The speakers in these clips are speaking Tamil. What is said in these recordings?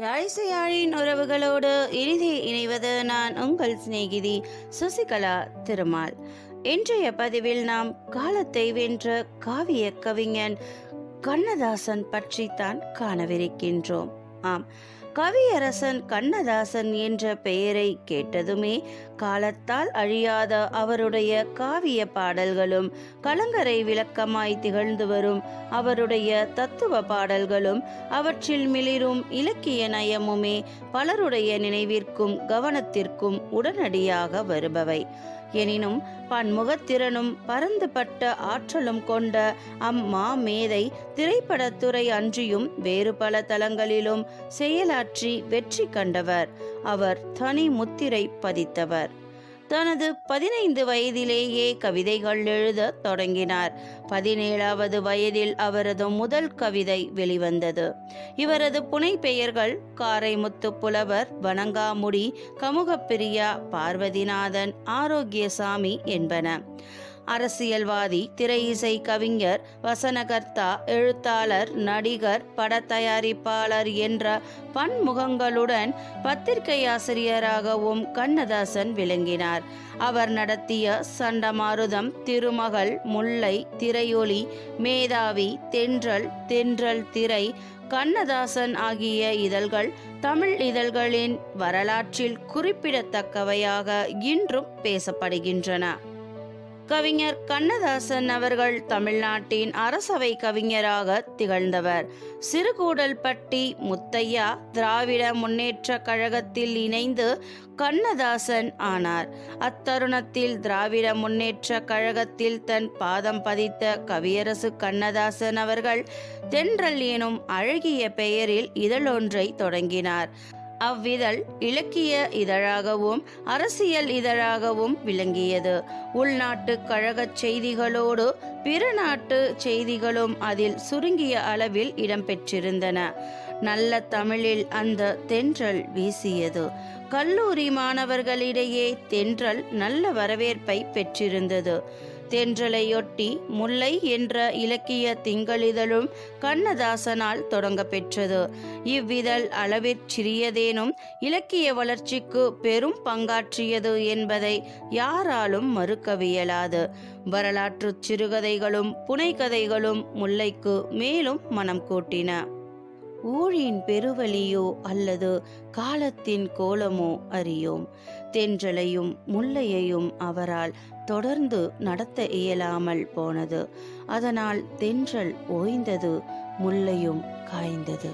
யாழிசையாழின் உறவுகளோடு இனிதே இணைவது நான் உங்கள் சிநேகிதி சசிகலா திருமால். இன்றைய பதிவில் நாம் காலத்தை வென்ற காவிய கவிஞன் கண்ணதாசன் பற்றி தான் காணவிருக்கின்றோம். ஆம் கவியரசன் கண்ணதாசன் என்ற பெயரை கேட்டதுமே காலத்தால் அழியாத அவருடைய காவிய பாடல்களும் கலங்கரை விளக்கமாய் திகழ்ந்து வரும் அவருடைய தத்துவ பாடல்களும் அவற்றில் மிளிரும் இலக்கிய நயமுமே பலருடைய நினைவிற்கும் கவனத்திற்கும் உடனடியாக வருபவை. எனினும் பன்முகத்திறனும் பரந்துபட்ட ஆற்றலும் கொண்ட அம்மா மேதை திரைப்படத்துறை அன்றியும் வேறு பல தளங்களிலும் செயலாற்றி வெற்றி கண்டவர். அவர் தனி முத்திரை பதித்தவர். தனது பதினைந்து வயதிலேயே கவிதைகள் எழுத தொடங்கினார். பதினேழாவது வயதில் அவரது முதல் கவிதை வெளிவந்தது. இவரது புனை பெயர்கள் காரைமுத்து புலவர் வணங்காமுடி கமுகப்பிரியா பார்வதிநாதன் ஆரோக்கியசாமி என்பன. அரசியல்வாதி திரையிசை கவிஞர் வசனகர்த்தா எழுத்தாளர் நடிகர் படத்தயாரிப்பாளர் என்ற பன்முகங்களுடன் பத்திரிகை ஆசிரியராகவும் கண்ணதாசன் விளங்கினார். அவர் நடத்திய சண்டமாருதம் திருமகள் முல்லை திரையொலி மேதாவி தென்றல் தென்றல் திரை கண்ணதாசன் ஆகிய இதழ்கள் தமிழ் இதழ்களின் வரலாற்றில் குறிப்பிடத்தக்கவையாக இன்றும் பேசப்படுகின்றன. கவிஞர் கண்ணதாசன் அவர்கள் தமிழ்நாட்டின் அரசவை கவிஞராக திகழ்ந்தவர். சிறுகூடல்பட்டி முத்தையா திராவிட முன்னேற்ற கழகத்தில் இணைந்து கண்ணதாசன் ஆனார். அத்தருணத்தில் திராவிட முன்னேற்ற கழகத்தில் தன் பாதம் பதித்த கவியரசு கண்ணதாசன் அவர்கள் தென்றல் எனும் அழகிய பெயரில் இதழொன்றை தொடங்கினார். அவ்விதழ் இலக்கிய இதழாகவும் அரசியல் இதழாகவும் விளங்கியது. உள்நாட்டு கழகச் செய்திகளோடு பிற நாட்டு செய்திகளும் அதில் சுருங்கிய அளவில் இடம்பெற்றிருந்தன நல்ல தமிழில் அந்த தென்றல் வீசியது. கல்லூரி மாணவர்களிடையே தென்றல் நல்ல வரவேற்பை பெற்றிருந்தது. தென்றலையொட்டி முல்லை என்ற இலக்கிய திங்களிதழும் கண்ணதாசனால் தொடங்க பெற்றது இவ்விதழ் அளவிற் சிறியதேனும் இலக்கிய வளர்ச்சிக்கு பெரும் பங்காற்றியது என்பதை யாராலும் மறுக்கவியலாது. வரலாற்றுச் சிறுகதைகளும் புனைகதைகளும் முல்லைக்கு மேலும் மனம் கூட்டின. ஊழின் பெருவலியோ அல்லது காலத்தின் கோலமோ அறியோம். தென்றலையும் முல்லையையும் அவரால் தொடர்ந்து நடத்த இயலாமல் போனது. அதனால் தென்றல் ஓய்ந்தது முல்லையும் காய்ந்தது.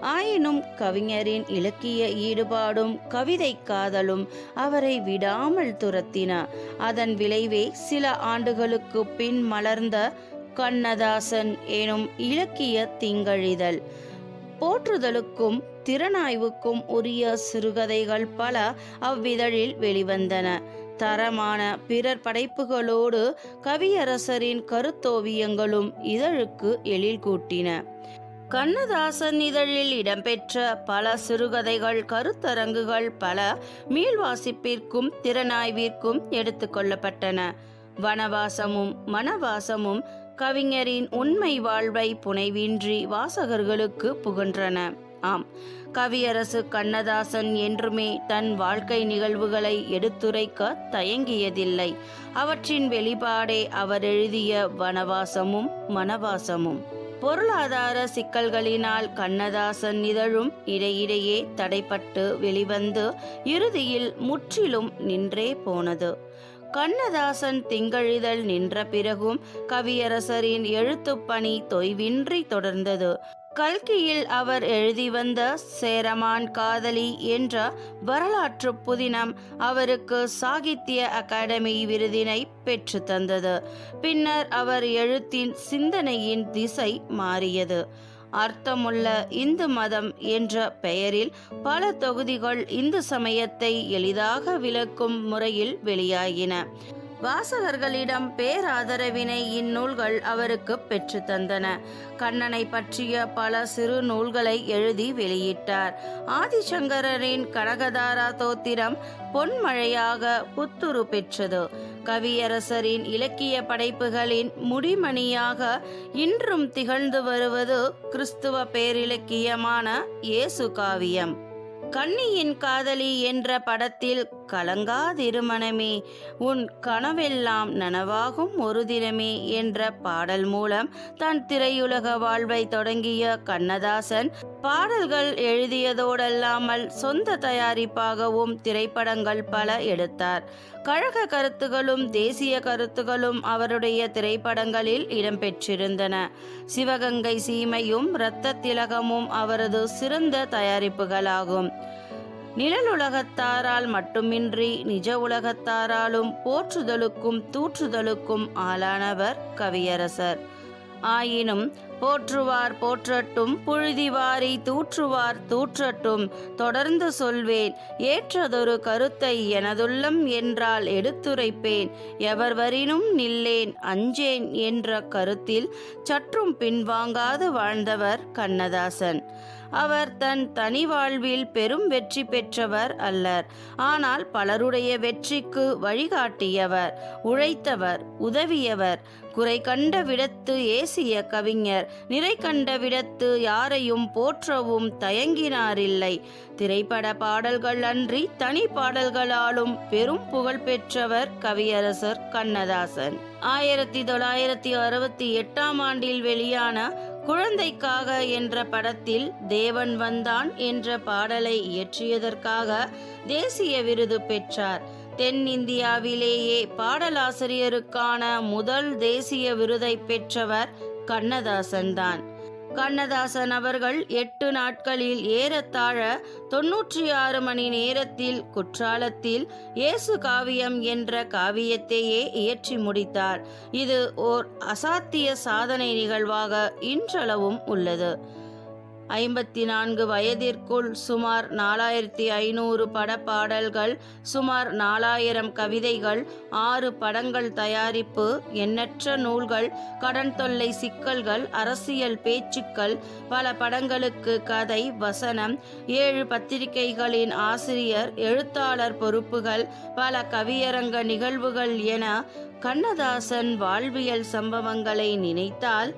ஆயினும் கவிஞரின் இலக்கிய ஈடுபாடும் கவிதை காதலும் அவரை விடாமல் துரத்தின. அதன் விளைவே சில ஆண்டுகளுக்கு பின் மலர்ந்த கண்ணதாசன் எனும் இலக்கிய திங்களிதழ். போற்றுதலுக்கும் திறனாய்வுக்கும் உரிய சிறுகதைகள் பல அவ்விதழில் வெளிவந்தன. தரமான பிறர் படைப்புகளோடு கவியரசரின் கருத்தோவியங்களும் இதழுக்கு எழில் கூட்டின. கண்ணதாசன் இதழில் இடம்பெற்ற பல சிறுகதைகள் கருத்தரங்குகள் பல மீள்வாசிப்பிற்கும் திறனாய்விற்கும் எடுத்துக்கொள்ளப்பட்டன வனவாசமும் மனவாசமும் கவிஞரின் உண்மை வாழ்வை புனைவின்றி வாசகர்களுக்கு புகன்றன. ஆம் கவியரசு கண்ணதாசன் என்றுமே தன் வாழ்க்கை நிகழ்வுகளை எடுத்துரைக்க தயங்கியதில்லை. அவற்றின் வெளிப்பாடே அவர் எழுதிய வனவாசமும் மனவாசமும். பொருளாதார சிக்கல்களினால் கண்ணதாசன் இதழும் இடையிடையே தடைப்பட்டு வெளிவந்து இறுதியில் முற்றிலும் நின்றே போனது. கண்ணதாசன் திங்களிதழ் நின்ற பிறகும் கவியரசரின் எழுத்துப் பணி தொய்வின்றி தொடர்ந்தது. கல்கியில் அவர் எழுதி வந்த சேரமான் காதலி என்ற வரலாற்று புதினம் அவருக்கு சாகித்ய அகாடமி விருதினை பெற்று தந்தது. பின்னர் அவர் எழுத்தின் சிந்தனையின் திசை மாறியது. அர்த்தமுள்ள இந்து மதம் என்ற பெயரில் பல தொகுதிகள் இந்து சமயத்தை எளிதாக விளக்கும் முறையில் வெளியாகின. வாசகர்களிடம் பேராதரவினை இந்நூல்கள் அவருக்கு பெற்று தந்தன. கண்ணனை பற்றிய பல சிறு நூல்களை எழுதி வெளியிட்டார். ஆதிசங்கரரின் கனகதாரா தோத்திரம் பொன்மழையாக புத்துரு பெற்றது. கவியரசரின் இலக்கிய படைப்புகளின் முடிமணியாக இன்றும் திகழ்ந்து வருவது கிறிஸ்துவ பேரிலக்கியமான இயேசு காவியம். கன்னியின் காதலி என்ற படத்தில் கலங்காதிருமணமே உன் கனவெல்லாம் நனவாகும் ஒரு தினமே என்ற பாடல் மூலம் தன் திரையுலக வாழ்வை தொடங்கிய கண்ணதாசன் பாடல்கள் எழுதியதோடல்லாமல் சொந்த தயாரிப்பாகவும் திரைப்படங்கள் பல எடுத்தார். கழக கருத்துகளும் தேசிய கருத்துகளும் அவருடைய திரைப்படங்களில் இடம்பெற்றிருந்தன. சிவகங்கை சீமையும் இரத்த திலகமும் அவரது சிறந்த தயாரிப்புகளாகும். நிழலுலகத்தாரால் மட்டுமின்றி நிஜ உலகத்தாராலும் போற்றுதலுக்கும் தூற்றுதலுக்கும் ஆளானவர் கவியரசர். ஆயினும் போற்றுவார் போற்றட்டும் புழுதி வாரி தூற்றுவார் தூற்றட்டும் தொடர்ந்து சொல்வேன் ஏற்றதொரு கருத்தை எனதுள்ளம் என்றால் எடுத்துரைப்பேன் எவர் வரினும் நில்லேன் அஞ்சேன் என்ற கருத்தில் சற்றும் பின்வாங்காது வாழ்ந்தவர் கண்ணதாசன். அவர் தன் தனி வாழ்வில் பெரும் வெற்றி பெற்றவர் அல்லர் ஆனால் பலருடைய வெற்றிக்கு வழிகாட்டியவர் உழைத்தவர் உதவியவர் குறை கண்ட விடத்து ஏசிய கவிஞர் நிறை கண்ட விடத்து யாரையும் போற்றவும் தயங்கினாரில்லை. திரைப்பட பாடல்கள் அன்றி தனி பாடல்களாலும் பெரும் புகழ் பெற்றவர் கவியரசர் கண்ணதாசன். ஆயிரத்தி தொள்ளாயிரத்தி அறுபத்தி எட்டாம் ஆண்டில் வெளியான குழந்தைக்காக என்ற படத்தில் தேவன் வந்தான் என்ற பாடலை இயற்றியதற்காக தேசிய விருது பெற்றார். தென்னிந்தியாவிலேயே பாடலாசிரியருக்கான முதல் தேசிய விருதை பெற்றவர் கண்ணதாசன் தான். கண்ணதாசன் அவர்கள் எட்டு நாட்களில் ஏறத்தாழ தொன்னூற்றி ஆறு மணி நேரத்தில் குற்றாலத்தில் இயேசு காவியம் என்ற காவியத்தையே இயற்றி முடித்தார். இது ஓர் அசாத்திய சாதனை நிகழ்வாக இன்றளவும் உள்ளது. ஐம்பத்தி நான்கு வயதிற்குள் சுமார் நாலாயிரத்தி ஐநூறு படப்பாடல்கள் சுமார் நாலாயிரம் கவிதைகள் ஆறு படங்கள் தயாரிப்பு எண்ணற்ற நூல்கள் கடன் தொல்லை சிக்கல்கள் அரசியல் பேச்சுக்கள் பல படங்களுக்கு கதை வசனம் ஏழு பத்திரிகைகளின் ஆசிரியர் எழுத்தாளர் பொறுப்புகள் பல கவியரங்க நிகழ்வுகள் என கண்ணதாசன் வாழ்வியல் சம்பவங்களை நினைத்தால்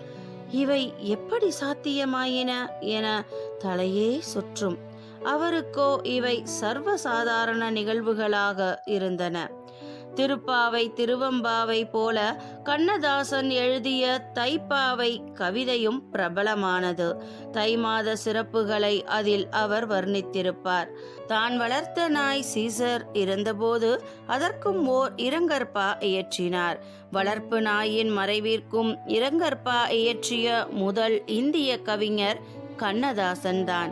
இவை எப்படி சாத்தியமாயின என தலையே சுற்றும். அவருக்கோ இவை சர்வசாதாரண நிகழ்வுகளாக இருந்தன. திருப்பாவை திருவம்பாவை போல கண்ணதாசன் எழுதிய தைப்பாவை கவிதையும் பிரபலமானது. தை மாத சிறப்புகளை அதில் அவர் வர்ணித்திருப்பார். தான் வளர்த்த நாய் சீசர் இருந்தபோது அதற்கும் ஓர் இரங்கற்பா இயற்றினார். வளர்ப்பு நாயின் மறைவிற்கும் இரங்கற்பா இயற்றிய முதல் இந்திய கவிஞர் கண்ணதாசன் தான்.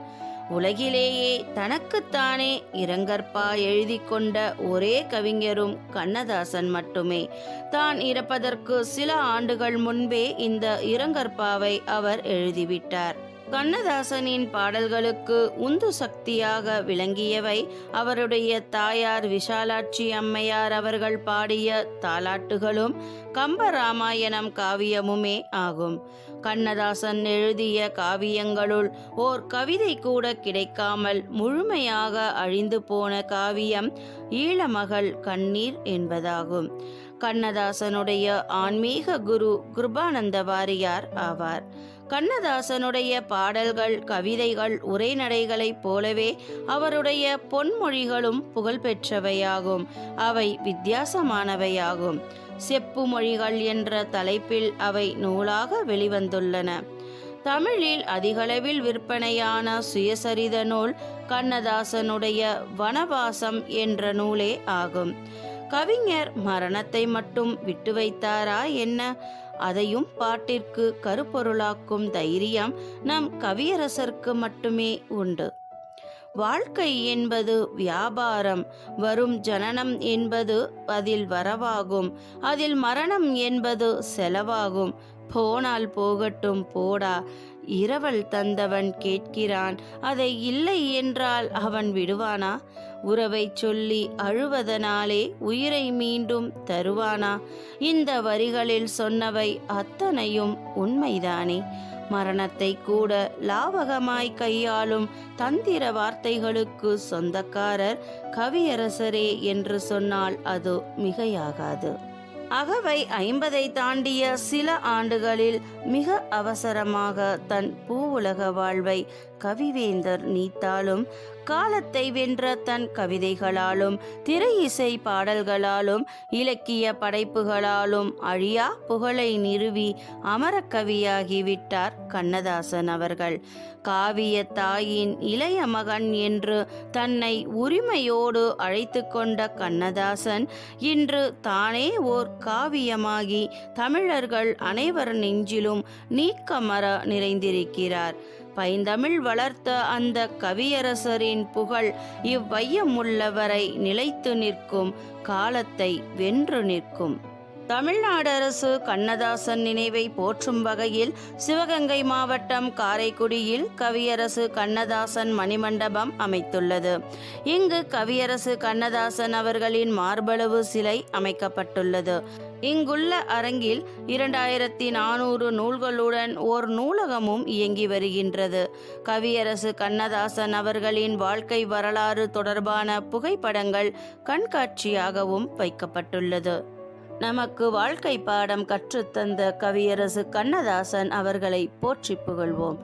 உலகிலேயே தனக்குத்தானே இரங்கற்பா எழுதி கொண்ட ஒரே கவிஞரும் கண்ணதாசன் மட்டுமே. தான் இறப்பதற்கு சில ஆண்டுகள் முன்பே இந்த இரங்கற்பாவை அவர் எழுதிவிட்டார். கண்ணதாசனின் பாடல்களுக்கு உந்து சக்தியாக விளங்கியவை அவருடைய தாயார் விஷாலாட்சி அம்மையார் அவர்கள் பாடிய தாலாட்டுகளும் கம்பராமாயணம் காவியமுமே ஆகும். கண்ணதாசன் எழுதிய காவியங்களுள் ஓர் கவிதை கூட கிடைக்காமல் முழுமையாக அழிந்து போன காவியம் ஈழமகள் கண்ணீர் என்பதாகும். கண்ணதாசனுடைய ஆன்மீக குரு கிருபானந்த வாரியார் ஆவார். கண்ணதாசனுடைய பாடல்கள் கவிதைகள் உரைநடைகளைப் போலவே அவருடைய பொன்மொழிகளும் புகழ்பெற்றவையாகும். அவை வித்தியாசமானவையாகும். செப்பு மொழிகள் என்ற தலைப்பில் அவை நூலாக வெளிவந்துள்ளன. தமிழில் அதிகளவில் விற்பனையான சுயசரித நூல் கண்ணதாசனுடைய வனவாசம் என்ற நூலே ஆகும். கவிஞர் மரணத்தை மட்டும் விட்டு வைத்தாரா என்ன? அதையும் பாட்டிற்கு கருப்பொருளாக்கும் தைரியம் நம் கவியரசருக்கு மட்டுமே உண்டு. வாழ்க்கை என்பது வியாபாரம் வரும் ஜனனம் என்பது அதில் வரவாகும் அதில் மரணம் என்பது செலவாகும். போனால் போகட்டும் போடா இரவல் தந்தவன் கேட்கிறான் அதை இல்லை என்றால் அவன் விடுவானா உறவை சொல்லி அழுவதனாலே உயிரை மீண்டும் தருவானா? இந்த வரிகளில் சொன்னவை அத்தனையும் உண்மைதானே? மரணத்தை கூட லாவகமாய் கையாளும் தந்திர வார்த்தைகளுக்கு சொந்தக்காரர் கவியரசரே என்று சொன்னால் அது மிகையாகாது. அகவை ஐம்பதை தாண்டிய சில ஆண்டுகளில் மிக அவசரமாக தன் பூவுலக வாழ்வை கவிவேந்தர் நீத்தாலும் காலத்தை வென்ற தன் கவிதைகளாலும் திரை இசை பாடல்களாலும் இலக்கிய படைப்புகளாலும் அழியா புகழை நிறுவி அமரக்கவியாகிவிட்டார் கண்ணதாசன் அவர்கள். காவிய தாயின் இளைய மகன் என்று தன்னை உரிமையோடு அழைத்து கொண்ட கண்ணதாசன் இன்று தானே ஓர் காவியமாகி தமிழர்கள் அனைவர் நெஞ்சிலும் நீக்கமர நிறைந்திருக்கிறார். பைந்தமிழ் வளர்த்த அந்த கவியரசரின் புகழ் இவ்வையம் உள்ளவரை நிலைத்து நிற்கும் காலத்தை வென்று நிற்கும். தமிழ்நாடு அரசு கண்ணதாசன் நினைவை போற்றும் வகையில் சிவகங்கை மாவட்டம் காரைக்குடியில் கவியரசு கண்ணதாசன் மணிமண்டபம் அமைத்துள்ளது. இங்கு கவியரசு கண்ணதாசன் அவர்களின் மார்பளவு சிலை அமைக்கப்பட்டுள்ளது. இங்குள்ள அரங்கில் இரண்டாயிரத்தி நானூறு நூல்களுடன் ஓர் நூலகமும் இயங்கி வருகின்றது. கவியரசு கண்ணதாசன் அவர்களின் வாழ்க்கை வரலாறு தொடர்பான புகைப்படங்கள் கண்காட்சியாகவும் வைக்கப்பட்டுள்ளது. நமக்கு வாழ்க்கை பாடம் கற்றுத்தந்த கவியரசு கண்ணதாசன் அவர்களை போற்றி புகழ்வோம்.